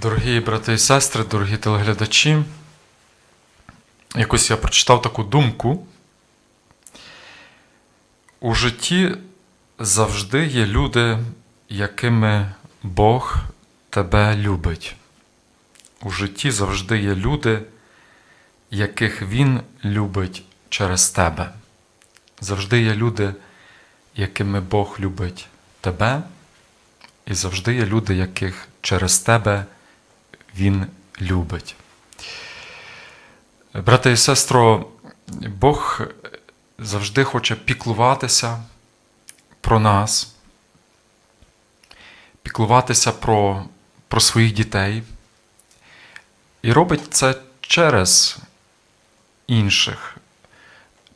Дорогі брати і сестри, дорогі телеглядачі, якось я прочитав таку думку. У житті завжди є люди, якими Бог тебе любить. У житті завжди є люди, яких Він любить через тебе. Завжди є люди, якими Бог любить тебе, і завжди є люди, яких через тебе Він любить. Брате і сестро, Бог завжди хоче піклуватися про нас, піклуватися про, про своїх дітей. І робить це через інших,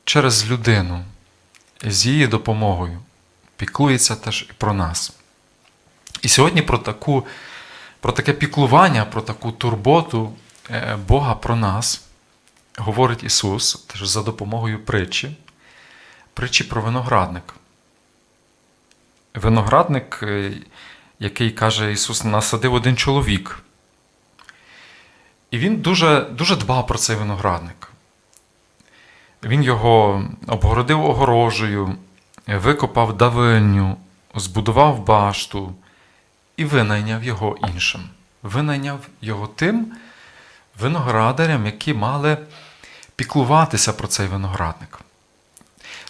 через людину, з її допомогою. Піклується теж і про нас. І сьогодні про таку, про таке піклування, про таку турботу е, Бога про нас говорить Ісус теж за допомогою притчі, притчі про виноградник. Виноградник, е, який каже Ісус, насадив один чоловік. І він дуже, дуже дбав про цей виноградник. Він його обгородив огорожею, викопав давильню, збудував башту і винайняв його іншим. Винайняв його тим виноградарям, які мали піклуватися про цей виноградник.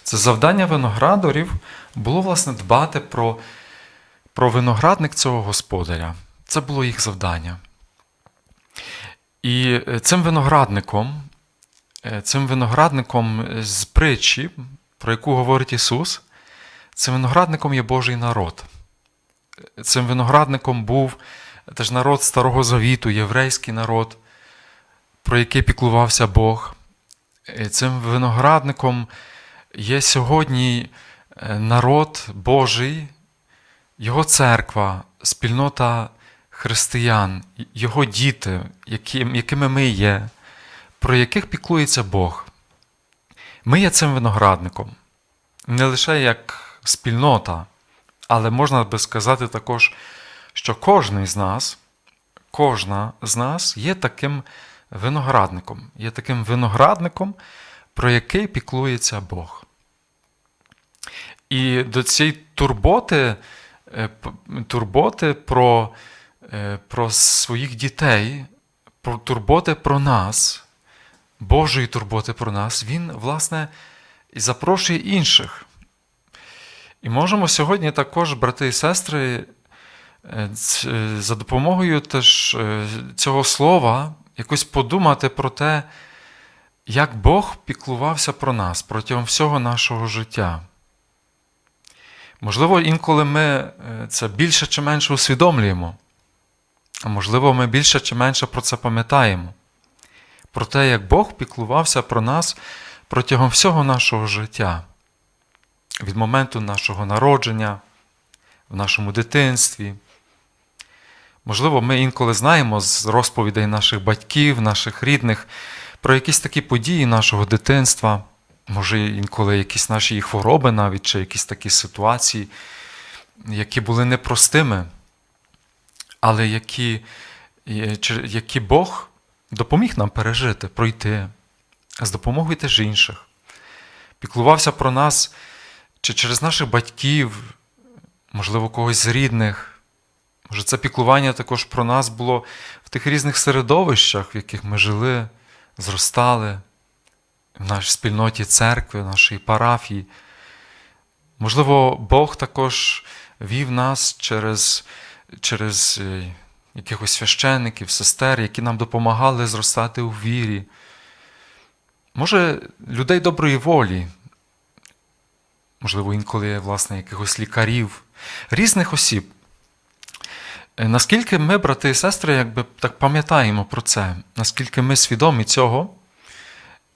Це завдання виноградарів було, власне, дбати про, про виноградник цього господаря. Це було їх завдання. І цим виноградником, е, цим виноградником з притчі, про яку говорить Ісус, цим виноградником є Божий народ. Цим виноградником був теж народ Старого Завіту, єврейський народ, про який піклувався Бог. Цим виноградником є сьогодні е, народ Божий, Його церква, спільнота християн, Його діти, якими ми є, про яких піклується Бог. Ми є цим виноградником. Не лише як спільнота, але можна би сказати також, що кожен з нас, кожна з нас є таким виноградником, є таким виноградником, про який піклується Бог. І до цієї турботи, е, турботи про, е, про своїх дітей, про турботи про нас, Божої турботи про нас, Він, власне, і запрошує інших. І можемо сьогодні також, брати і сестри, е, е, за допомогою теж е, цього слова якось подумати про те, як Бог піклувався про нас протягом всього нашого життя. Можливо, інколи ми це більше чи менше усвідомлюємо, а можливо, ми більше чи менше про це пам'ятаємо. Про те, як Бог піклувався про нас протягом всього нашого життя, від моменту нашого народження, в нашому дитинстві. Можливо, ми інколи знаємо з розповідей наших батьків, наших рідних про якісь такі події нашого дитинства, може, інколи якісь наші хвороби навіть, чи якісь такі ситуації, які були непростими, але які, які Бог допоміг нам пережити, пройти з допомогою теж інших. Піклувався про нас чи через наших батьків, можливо, когось з рідних. Може, це піклування також про нас було в тих різних середовищах, в яких ми жили, зростали, в нашій спільноті церкви, в нашій парафії. Можливо, Бог також вів нас через, через е, якихось священників, сестер, які нам допомагали зростати у вірі. Може, людей доброї волі, можливо, інколи, власне, якихось лікарів, різних осіб. Е, Наскільки ми, брати і сестри, якби так пам'ятаємо про це, наскільки ми свідомі цього,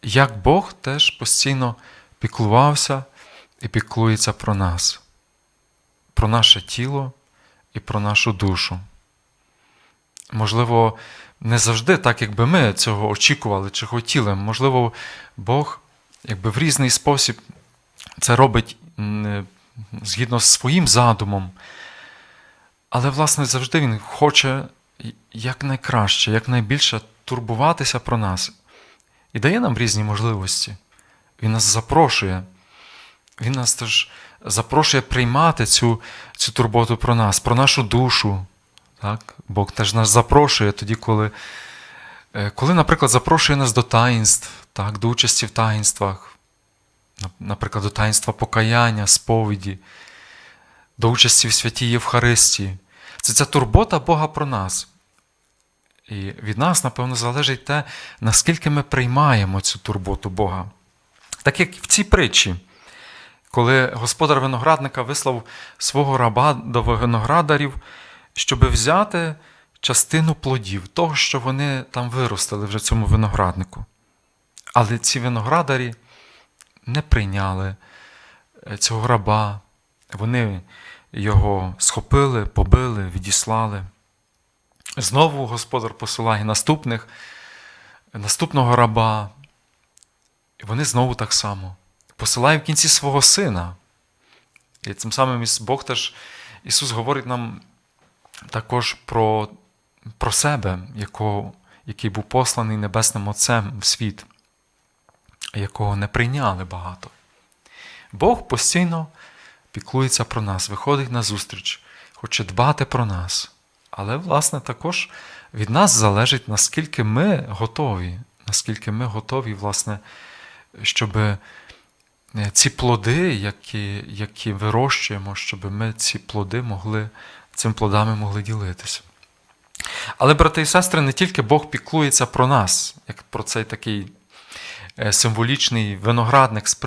як Бог теж постійно піклувався і піклується про нас, про наше тіло і про нашу душу. Можливо, не завжди так, якби ми цього очікували чи хотіли. Можливо, Бог якби в різний спосіб це робить згідно з своїм задумом. Але, власне, завжди Він хоче як найкраще, як найбільше турбуватися про нас. І дає нам різні можливості. Він нас запрошує. Він нас теж запрошує приймати цю, цю турботу про нас, про нашу душу. Так? Бог теж нас запрошує тоді, коли, е, коли, наприклад, запрошує нас до таїнств, так, до участі в таїнствах, наприклад, до таїнства покаяння, сповіді, до участі в святій Євхаристії. Це ця турбота Бога про нас. І від нас, напевно, залежить те, наскільки ми приймаємо цю турботу Бога. Так як в цій притчі, коли господар виноградника вислав свого раба до виноградарів, щоб взяти частину плодів, того, що вони там виростили вже цьому винограднику. Але ці виноградарі не прийняли е, цього раба, вони його схопили, побили, відіслали. Знову господар посилає наступних, наступного раба. І вони знову так само. Посилає в кінці свого сина. І цим самим Бог теж, Ісус говорить нам також про, про себе, якого, який був посланий Небесним Отцем в світ, якого не прийняли багато. Бог постійно піклується про нас, виходить на зустріч, хоче дбати про нас. Але, власне, також від нас залежить, наскільки ми готові, наскільки ми готові, власне, щоб е, ці плоди, які, які вирощуємо, щоб ми ці плоди могли, цими плодами могли ділитися. Але, брати і сестри, не тільки Бог піклується про нас, як про цей такий символічний виноградник з